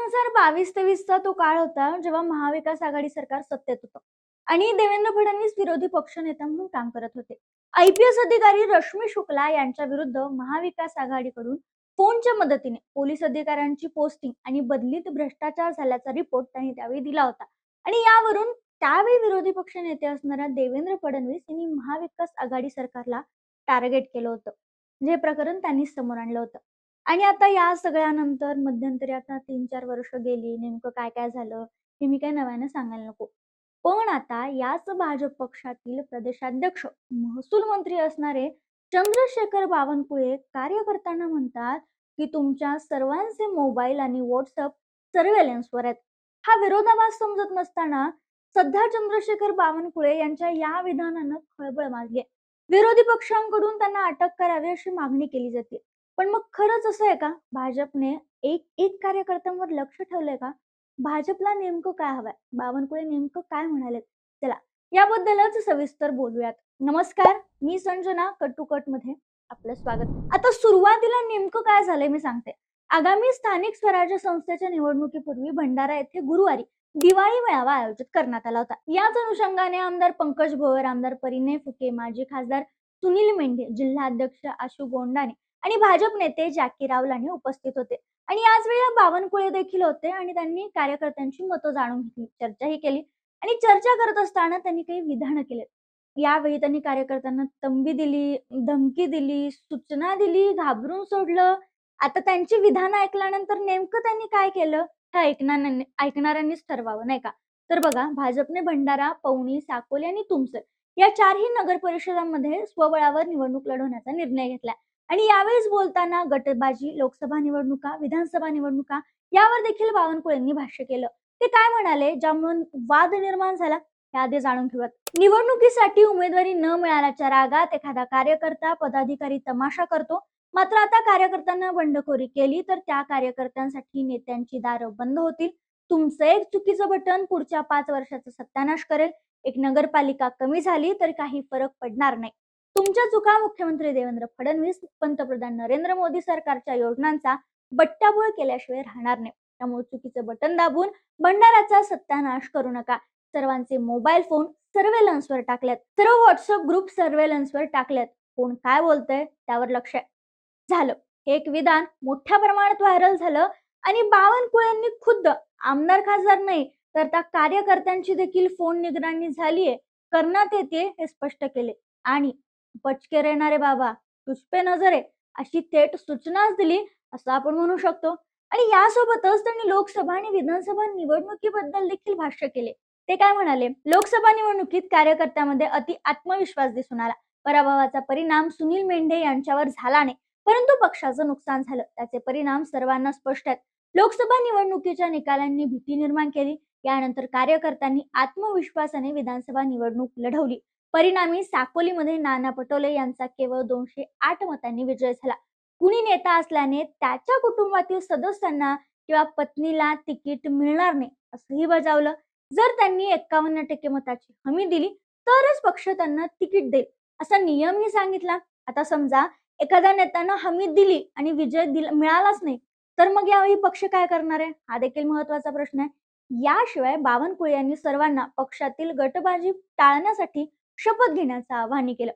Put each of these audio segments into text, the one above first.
हजार बावीस तेवीसचा तो काळ होता जेव्हा महाविकास आघाडी सरकार सत्तेत होतं. आणि देवेंद्र फडणवीस विरोधी पक्षनेता म्हणून काम करत होते. आयपीएस अधिकारी रश्मी शुक्ला यांच्या विरुद्ध महाविकास आघाडीकडून फोनच्या मदतीने पोलीस अधिकाऱ्यांची पोस्टिंग आणि बदलीत भ्रष्टाचार झाल्याचा रिपोर्ट त्यांनी त्यावेळी दिला होता. आणि यावरून त्यावेळी विरोधी पक्ष नेते असणाऱ्या देवेंद्र फडणवीस यांनी महाविकास आघाडी सरकारला टार्गेट केलं होतं. जे प्रकरण त्यांनी समोर आणलं होतं. आणि आता या सगळ्यानंतर मध्यंतरी आता तीन चार वर्ष गेली नेमकं काय काय झालं हे मी काय नव्यानं सांगायला नको. पण आता याच भाजप पक्षातील प्रदेशाध्यक्ष महसूल मंत्री असणारे चंद्रशेखर बावनकुळे कार्यकर्त्यांना म्हणतात की तुमच्या सर्वांचे मोबाईल आणि व्हॉट्सअप सर्वेलन्सवर आहेत. हा विरोधाभास समजत नसताना सध्या चंद्रशेखर बावनकुळे यांच्या या विधानानं खळबळ माजली विरोधी पक्षांकडून त्यांना अटक करावी अशी मागणी केली जाते पण मग खरंच असं आहे का? भाजपने एक एक कार्यकर्त्यांवर लक्ष ठेवलंय का? भाजपला नेमकं काय हवंय? बावनकुळे नेमकं काय म्हणाले चला याबद्दलच सविस्तर बोलूयात. नमस्कार मी संजना कटुकटमध्ये आपलं स्वागत. आता सुरुवातीला नेमकं काय झालंय मी सांगते. आगामी स्थानिक स्वराज्य संस्थेच्या निवडणुकीपूर्वी भंडारा येथे गुरुवारी दिवाळी मेळावा आयोजित करण्यात आला होता. याच अनुषंगाने आमदार पंकज भोयर आमदार परिणय फुके माजी खासदार सुनील मेंढे जिल्हाध्यक्ष आशु गोंडाने आणि भाजप नेते जॅकी रावलानी उपस्थित होते. आणि याच वेळेला बावनकुळे देखील होते आणि त्यांनी कार्यकर्त्यांची मतं जाणून घेतली चर्चाही केली आणि चर्चा करत असताना त्यांनी काही विधानं केले यावेळी त्यांनी कार्यकर्त्यांना तंबी दिली धमकी दिली सूचना दिली घाबरून सोडलं. आता त्यांची विधानं ऐकल्यानंतर नेमकं त्यांनी काय केलं? हे ऐकणाऱ्यांनी ऐकणाऱ्यांनीच ठरवावं नाही का? तर बघा भाजपने भंडारा पवनी साकोली आणि तुमसर या चारही नगर परिषदांमध्ये स्वबळावर निवडणूक लढवण्याचा निर्णय घेतला. आणि यावेळेस बोलताना गटबाजी लोकसभा निवडणुका विधानसभा निवडणुका यावर देखील बावनकुळेंनी भाष्य केलं. ते काय म्हणाले? ज्यामुळे वाद निर्माण झाला हे आधी जाणून ठेवत निवडणुकीसाठी उमेदवारी न मिळाल्याच्या रागात एखादा कार्यकर्ता पदाधिकारी तमाशा करतो. मात्र आता कार्यकर्त्यांना बंडखोरी केली तर त्या कार्यकर्त्यांसाठी नेत्यांची दारं बंद होतील. तुमचं एक चुकीचं बटन पुढच्या पाच वर्षाचा सत्यानाश करेल. एक नगरपालिका कमी झाली तर काही फरक पडणार नाही. तुमच्या चुका मुख्यमंत्री देवेंद्र फडणवीस पंतप्रधान नरेंद्र मोदी सरकारच्या योजनांचा बट्ट्याबोळ केल्याशिवाय राहणार नाही. त्यामुळे चुकीचं बटन दाबून भंडाराचा सत्यानाश करू नका. सर्वांचे मोबाईल फोन सर्वेलन्सवर टाकलेत सर्व व्हॉट्सअप ग्रुप सर्वेलन्सवर टाकलेत कोण काय बोलतंय त्यावर लक्ष आहे. झालं. हे एक विधान मोठ्या प्रमाणात व्हायरल झालं आणि बावनकुळेंनी खुद्द आमदार खासदार नाही तर त्या कार्यकर्त्यांची देखील फोन निगराणी झालीये. करण्यात येते हे स्पष्ट केले. आणि पचके रेणारे बाबा तुझपे नजरे अशी थेट सूचनाच दिली असं आपण म्हणू शकतो. आणि यासोबतच त्यांनी लोकसभा आणि विधानसभा निवडणुकीबद्दल देखील भाष्य केले. ते काय म्हणाले? लोकसभा निवडणुकीत कार्यकर्त्यामध्ये अति आत्मविश्वास दिसून आला. पराभवाचा परिणाम सुनील मेंढे यांच्यावर झाला नाही परंतु पक्षाचं नुकसान झालं. त्याचे परिणाम सर्वांना स्पष्ट आहेत. लोकसभा निवडणुकीच्या निकालांनी भीती निर्माण केली. यानंतर कार्यकर्त्यांनी आत्मविश्वासाने विधानसभा निवडणूक लढवली. परिणामी साकोलीमध्ये नाना पटोले यांचा केवळ दोनशे आठ मतांनी विजय झाला. कुणी नेता असल्याने त्याच्या कुटुंबातील सदस्यांना किंवा पत्नीला तिकीट मिळणार नाही असंही बजावलं. जर त्यांनी एक्कावन्न टक्के मताची हमी दिली तरच पक्ष त्यांना तिकीट देईल असा नियमही सांगितला. आता समजा एखाद्या नेत्यानं हमी दिली आणि विजय दिला मिळालाच नाही तर मग यावेळी पक्ष काय करणार आहे? हा देखील महत्त्वाचा प्रश्न आहे. याशिवाय बावनकुळे यांनी सर्वांना पक्षातील गटबाजी टाळण्यासाठी शपथ घेण्याचं आवाहन केलं.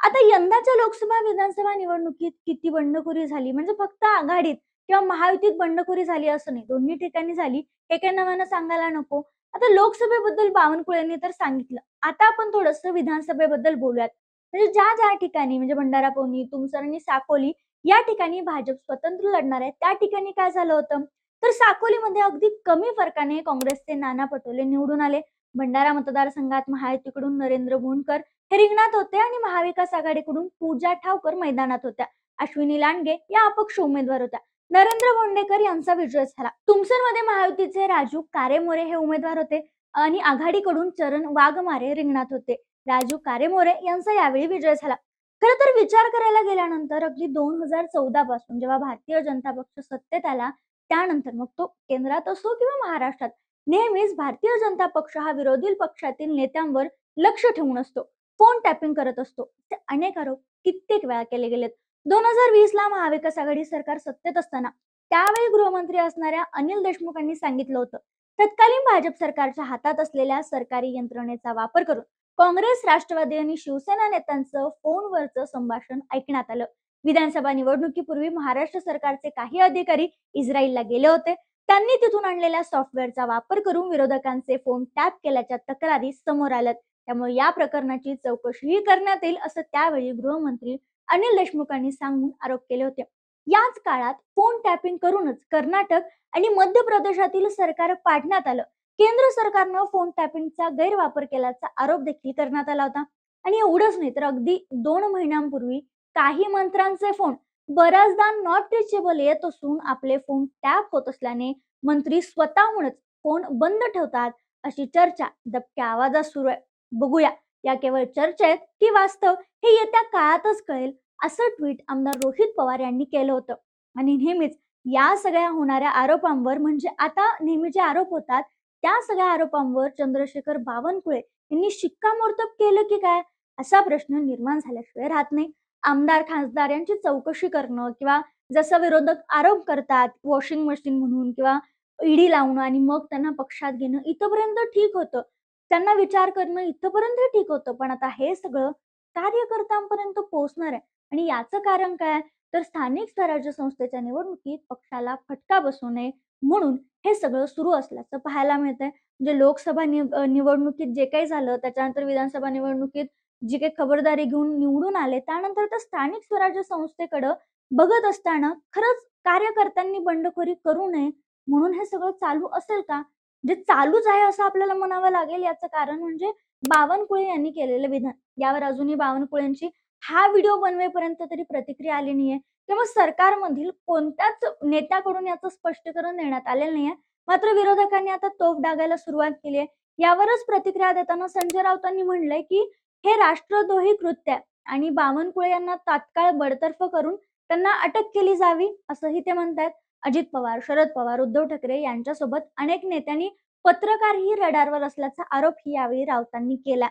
आता यंदाच्या लोकसभा विधानसभा निवडणुकीत किती बंडखोरी झाली? म्हणजे फक्त आघाडीत किंवा महायुतीत बंडखोरी झाली असं नाही. दोन्ही ठिकाणी झाली. हे काही नव्यानं सांगायला नको. आता लोकसभेबद्दल बावनकुळेंनी तर सांगितलं. आता आपण थोडस विधानसभेबद्दल बोलूयात. म्हणजे ज्या ज्या ठिकाणी म्हणजे भंडारा पवनी तुमसर आणि साकोली या ठिकाणी भाजप स्वतंत्र लढणार आहे त्या ठिकाणी काय झालं होतं? तर साकोलीमध्ये अगदी कमी फरकाने काँग्रेसचे नाना पटोले निवडून आले. भंडारा मतदारसंघात महायुतीकडून नरेंद्र भोंडकर हे रिंगणात होते आणि महाविकास आघाडीकडून पूजा ठावकर मैदानात होत्या. अश्विनी लांडगे या अपक्ष उमेदवार होत्या. नरेंद्र भोंडेकर यांचा विजय झाला. तुमसरमध्ये महायुतीचे राजू कारेमोरे हे उमेदवार होते आणि आघाडीकडून चरण वाघमारे रिंगणात होते. राजू कारेमोरे यांचा यावेळी विजय झाला. खर तर विचार करायला गेल्यानंतर अगदी दोन हजार चौदा पासून जेव्हा भारतीय जनता पक्ष सत्तेत आला त्यानंतर मग तो केंद्रात असो किंवा महाराष्ट्रात नेहमीच भारतीय जनता पक्ष हा विरोधी पक्षातील नेत्यांवर लक्ष ठेवून असतो. फोन टॅपिंग करत असतो. ते अनेक आरोप कित्येक वेळा केले गेलेत. दोन हजार वीस ला महाविकास आघाडी सरकार सत्तेत असताना त्यावेळी गृहमंत्री असणाऱ्या अनिल देशमुखांनी सांगितलं होतं. तत्कालीन भाजप सरकारच्या हातात असलेल्या सरकारी यंत्रणेचा वापर करून काँग्रेस राष्ट्रवादी आणि शिवसेना नेत्यांचं फोनवरचं संभाषण ऐकण्यात आलं. विधानसभा निवडणुकीपूर्वी महाराष्ट्र सरकारचे काही अधिकारी इस्रायलला गेले होते. त्यांनी तिथून आणलेल्या सॉफ्टवेअरचा वापर करून विरोधकांचे फोन टॅप केल्याच्या तक्रारी समोर आल्यात. त्यामुळे या प्रकरणाची चौकशीही करण्यात येईल असं त्यावेळी गृहमंत्री अनिल देशमुखांनी सांगून आरोप केले होते. याच काळात फोन टॅपिंग करूनच कर्नाटक आणि मध्य प्रदेशातील सरकार पाडण्यात आलं. केंद्र सरकारनं फोन टॅपिंगचा गैरवापर केल्याचा आरोप देखील करण्यात आला होता. आणि एवढंच नाही तर अगदी दोन महिन्यांपूर्वी काही मंत्र्यांचे फोन बऱ्याचदा नॉट रिचेबल येत असून आपले फोन टॅप होत असल्याने मंत्री स्वतःहूनच फोन बंद ठेवतात अशी चर्चा दबक्या आवाजात सुरू आहे. बघूया या केवळ चर्चा आहेत की वास्तव हे येत्या काळातच कळेल असं ट्विट आमदार रोहित पवार यांनी केलं होतं. आणि नेहमीच या सगळ्या होणाऱ्या आरोपांवर म्हणजे आता नेहमी जे आरोप होतात त्या सगळ्या आरोपांवर चंद्रशेखर बावनकुळे यांनी शिक्कामोर्तब केलं की काय? असा प्रश्न निर्माण झाल्याशिवाय राहत नाही. आमदार खासदार यांची चौकशी करणं किंवा जसं विरोधक आरोप करतात वॉशिंग मशीन म्हणून किंवा ईडी लावणं आणि मग त्यांना पक्षात घेणं इथपर्यंत ठीक होतं. त्यांना विचार करणं इथपर्यंत ठीक होतं. पण आता हे सगळं कार्यकर्त्यांपर्यंत पोहोचणार आहे. आणि याचं कारण काय? तर स्थानिक स्वराज्य संस्थेच्या निवडणुकीत पक्षाला फटका बसू नये म्हणून हे सगळं सुरू असल्याचं पाहायला मिळतंय. म्हणजे लोकसभा निवडणुकीत जे काही झालं त्याच्यानंतर विधानसभा निवडणुकीत जी काही खबरदारी घेऊन निवडून आले त्यानंतर त्या स्थानिक स्वराज्य संस्थेकडं बघत असताना खरंच कार्यकर्त्यांनी बंडखोरी करू नये म्हणून हे सगळं चालू असेल का? जे चालूच आहे असं आपल्याला म्हणावं लागेल याचं कारण म्हणजे बावनकुळे यांनी केलेलं विधान. यावर अजूनही बावनकुळेंची हा व्हिडिओ बनवेपर्यंत तरी प्रतिक्रिया आली नाहीये. किंवा सरकारमधील कोणत्याच नेत्याकडून याचं स्पष्टीकरण देण्यात आलेलं नाहीये. मात्र विरोधकांनी आता तोफ डागायला सुरुवात केली आहे. यावरच प्रतिक्रिया देताना संजय राऊतांनी म्हणलंय की हे राष्ट्रद्रोही कृत्य आहे आणि बावनकुळे यांना तात्काळ बडतर्फ करून त्यांना अटक केली जावी असंही ते म्हणतायत. अजित पवार शरद पवार उद्धव ठाकरे यांच्यासोबत अनेक नेत्यांनी पत्रकारही रडारवर असल्याचा आरोप यावेळी राऊतांनी केला.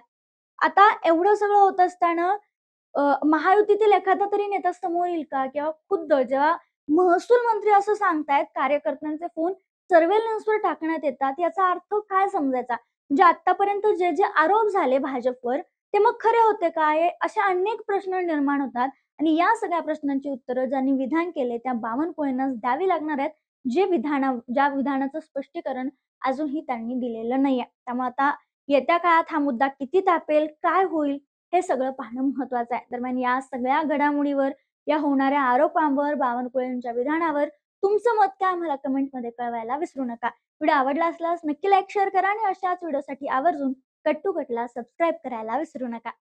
आता एवढं सगळं होत असताना महायुतीतील एखादा तरी नेता समोर येईल का? किंवा खुद्द जेव्हा महसूल मंत्री असं सांगतायत कार्यकर्त्यांचे फोन सर्वेलन्सवर टाकण्यात येतात याचा अर्थ काय समजायचा? म्हणजे आतापर्यंत जे जे आरोप झाले भाजपवर ते मग खरे होते काय? असे अनेक प्रश्न निर्माण होतात. आणि या सगळ्या प्रश्नांची उत्तरं ज्यांनी विधान केले त्या बावनकुळेंनाच द्यावी लागणार आहेत जे विधाना ज्या विधानाचं स्पष्टीकरण अजूनही त्यांनी दिलेलं नाहीये. त्यामुळे आता येत्या काळात हा मुद्दा किती तापेल काय होईल हे सगळं पाहणं महत्वाचं आहे. दरम्यान या सगळ्या घडामोडीवर या होणाऱ्या आरोपांवर बावनकुळेंच्या विधानावर तुमचं मत काय? आम्हाला कमेंटमध्ये कळवायला विसरू नका. व्हिडिओ आवडला असल्यास नक्की लाईक शेअर करा आणि अशाच व्हिडिओसाठी आवर्जून कट्टू कटला सबस्क्राईब करायला विसरू नका.